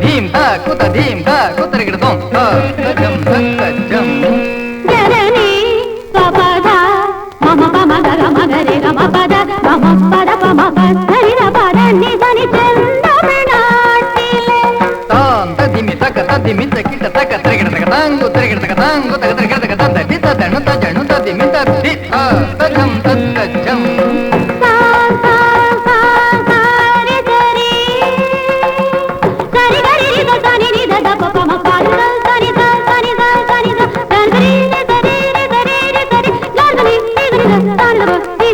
ధీం ధ కుత ధీం ధ కుతరిగిడ దోం ధ గజం ధ గజం జనని పపద మమ పమ గగ మగరే గమ పద మమ పద పమ పరి ర పద ని దని తమిళనాటిలే తాం తదిమి తక తదిమి తకిట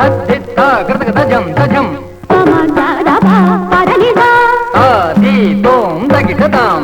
సచ్చిత్త కృతక దజం దజం తోం దగిడతాం